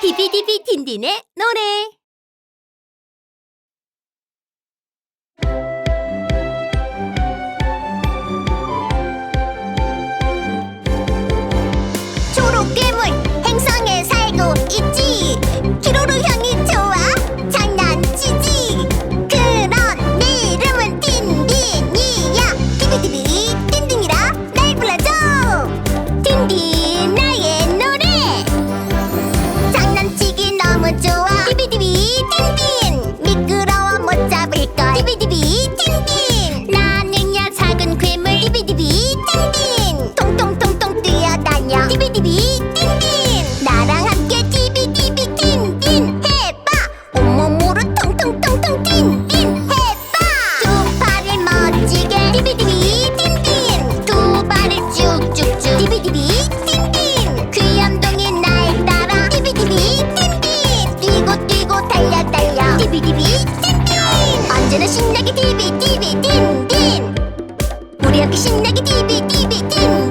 디비디비 딘딘의 노래. 초록괴물 행성에 살고 있지. 기로로 향이 좋아 장난치지. 그런 이름은 딘딘이야. 디비디비 딘딘이라 날 불러줘. 딘딘아. kışındaki tibi tibi tim tim. Buraya kışındaki tibi tibi tim.